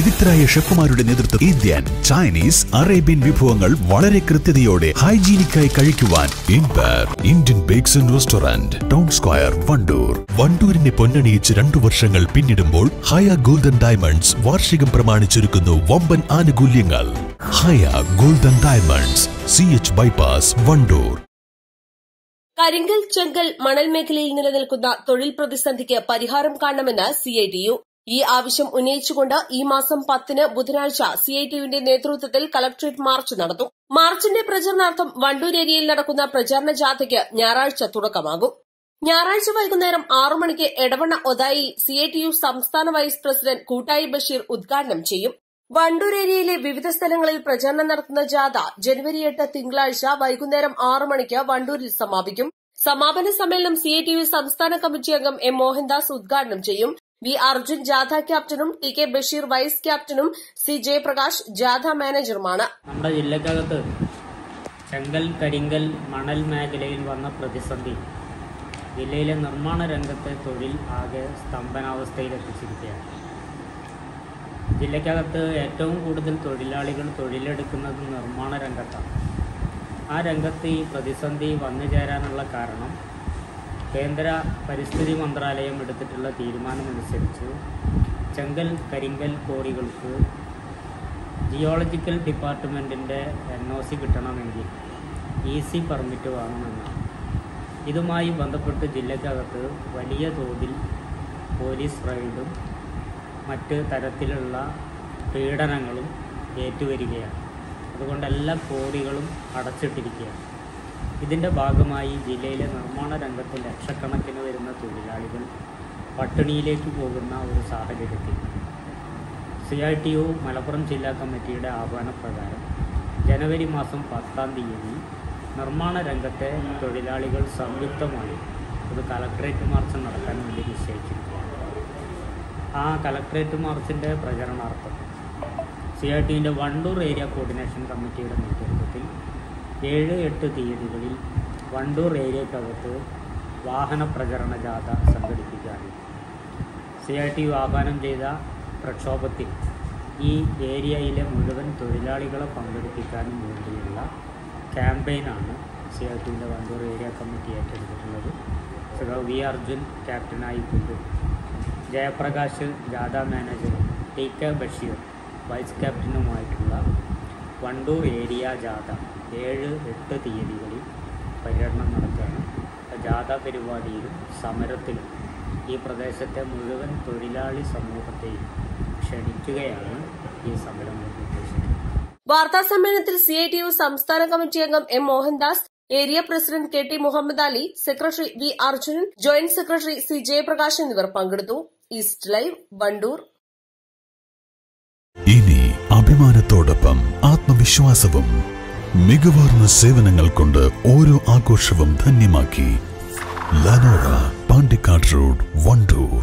വിദഗ്ധരായ ഷെഫുമാരുടെ നേതൃത്വം Indian Chinese Arabian വിഭവങ്ങൾ വളരെ കൃത്യതയോടെ ഹൈജീനിക്കായി കഴിക്കുവാൻ Indian bakes and restaurant town square Wandoor. വണ്ടൂരിനെ പൊന്നണിയിച്ച് രണ്ടു വർഷങ്ങൾ പിന്നിടുമ്പോൾ ഹയ ഗോൾഡൻ ഡയമണ്ട്സ് വാർഷികം പ്രമാണിച്ചൊരുക്കുന്നു വമ്പൻ ആനുകൂല്യങ്ങൾ. Haya golden diamonds C H bypass Wandoor. കരിങ്കൽ ചെങ്കൽ മണൽ മേഖലയിൽ നിലനിൽക്കുന്ന തൊഴിൽ പ്രതിസന്ധിക്ക് പരിഹാരം കാണണമെന്ന് സിഐടിയു ഈ ആവശ്യം ഉന്നയിച്ചുകൊണ്ട് ഈ മാസം പത്തിന് ബുധനാഴ്ച സിഐടിയുവിന്റെ നേതൃത്വത്തിൽ കളക്ട്രേറ്റ് മാർച്ച് നടത്തും. മാർച്ചിന്റെ പ്രചരണാർത്ഥം വണ്ടൂർ ഏരിയയിൽ നടക്കുന്ന പ്രചാരണ ജാഥയ്ക്ക് ഞായറാഴ്ച തുടക്കമാകും. ഞായറാഴ്ച വൈകുന്നേരം ആറു മണിക്ക് എടവണ്ണ ഒതായിൽ സിഐടിയു സംസ്ഥാന വൈസ് പ്രസിഡന്റ് കൂട്ടായി ബഷീർ ഉദ്ഘാടനം ചെയ്യും. വണ്ടൂർ ഏരിയയിലെ വിവിധ സ്ഥലങ്ങളിൽ പ്രചാരണം നടത്തുന്ന ജാഥ ജനുവരി എട്ട് തിങ്കളാഴ്ച വൈകുന്നേരം ആറു മണിക്ക് വണ്ടൂരിൽ സമാപിക്കും. സമാപന സമ്മേളനം സിഐടിയു സംസ്ഥാന കമ്മിറ്റി അംഗം എം മോഹൻദാസ് ഉദ്ഘാടനം ചെയ്യും. വി അർജുൻ ജാഥ ക്യാപ്റ്റനും ടി കെ ബഷീർ വൈസ് ക്യാപ്റ്റനും സി ജയപ്രകാശ് ജാഥ മാനേജറുമാണ്. നമ്മുടെ ജില്ലക്കകത്ത് ചെങ്കൽ കരിങ്കൽ മണൽ മേഖലയിൽ വന്ന പ്രതിസന്ധി ജില്ലയിലെ നിർമ്മാണ രംഗത്തെ തൊഴിൽ ആകെ സ്തംഭനാവസ്ഥയിലെത്തിച്ചിരിക്കുകയാണ് ജില്ലക്കകത്ത് ഏറ്റവും കൂടുതൽ തൊഴിലാളികൾ തൊഴിലെടുക്കുന്നത് നിർമ്മാണ രംഗത്താണ്. ആ രംഗത്ത് ഈ പ്രതിസന്ധി വന്നു ചേരാനുള്ള കാരണം കേന്ദ്ര പരിസ്ഥിതി മന്ത്രാലയം എടുത്തിട്ടുള്ള തീരുമാനമനുസരിച്ച് ചെങ്കൽ കരിങ്കൽ കോറികൾക്ക് ജിയോളജിക്കൽ ഡിപ്പാർട്ട്മെന്റിന്റെ എൻ ഒ സി കിട്ടണമെങ്കിൽ ഇ സി പെർമിറ്റ് വേണമെന്നാണ്. ഇതുമായി ബന്ധപ്പെട്ട് ജില്ലക്കകത്ത് വലിയ തോതിൽ പോലീസ് റെയ്ഡും മറ്റ് തരത്തിലുള്ള പീഡനങ്ങളും ഏറ്റുവരികയാണ്. അതുകൊണ്ട് എല്ലാ കോറികളും അടച്ചിട്ടിരിക്കുകയാണ്. ഇതിന്റെ ഭാഗമായി ജില്ലയിലെ നിർമ്മാണ രംഗത്ത് ലക്ഷക്കണക്കിന് വരുന്ന തൊഴിലാളികൾ പട്ടിണിയിലേക്ക് പോകുന്ന ഒരു സാഹചര്യത്തിൽ. C I T O Malappuram ജില്ലാ കമ്മിറ്റിയുടെ ആഹ്വാനപ്രകാരം ജനുവരി മാസം പത്താം തീയതി നിർമ്മാണ രംഗത്തെ തൊഴിലാളികൾ സംയുക്തമായി ഒരു കലക്ട്രേറ്റ് മാർച്ച് നടത്താൻ വേണ്ടി നിശ്ചയിച്ചിരിക്കുകയാണ്. ആ കലക്ട്രേറ്റ് മാർച്ചിന്റെ പ്രചരണാർത്ഥം സി ഐ ടിന്റെ വണ്ടൂർ ഏരിയ കോർഡിനേഷൻ കമ്മിറ്റിയുടെ നേതൃത്വത്തിൽ ഏഴ് എട്ട് തീയതികളിൽ വണ്ടൂർ ഏരിയക്കകത്ത് വാഹന പ്രചരണ ജാഥ സംഘടിപ്പിക്കാറുണ്ട് സി ഐ ടി ആഹ്വാനം ചെയ്ത പ്രക്ഷോഭത്തിൽ ഈ ഏരിയയിലെ മുഴുവൻ തൊഴിലാളികളെ പങ്കെടുപ്പിക്കാനും വേണ്ടിയുള്ള ക്യാമ്പയിനാണ് സി ഐ ടിന്റെ വണ്ടൂർ ഏരിയ കമ്മിറ്റി ഏറ്റെടുത്തിട്ടുള്ളത്. ശ്രീ വി അർജുൻ ക്യാപ്റ്റനായി കൊണ്ട് ജയപ്രകാശ് ജാഥ മാനേജറും ടി കെ ബഷീർ വൈസ് ക്യാപ്റ്റനുമായിട്ടുള്ള വണ്ടൂർ ഏരിയ ജാഥ ഏഴ് എട്ട് തീയതികളിൽ പര്യടനം നടത്തുകയാണ് ജാഥ പരിപാടിയിലും സമരത്തിലും ഈ പ്രദേശത്തെ മുഴുവൻ തൊഴിലാളി സമൂഹത്തെയും ക്ഷണിക്കുകയാണ് ഈ സമരം ഉദ്ദേശിക്കുന്നത്. വാർത്താ സമ്മേളനത്തിൽ യു സംസ്ഥാന കമ്മിറ്റി അംഗം M Mohandas area president K T Muhammad Ali secretary V Arjunan joint secretary C Jayaprakash എന്നിവർ പങ്കെടുത്തു. East live Wandoor. ഇനി അഭിമാനത്തോടൊപ്പം ആത്മവിശ്വാസവും മികവാർന്ന സേവനങ്ങൾ കൊണ്ട് ഓരോ ആഘോഷവും ധന്യമാക്കി ലനോറ പാണ്ടിക്കാട് റോഡ് വണ്ടൂർ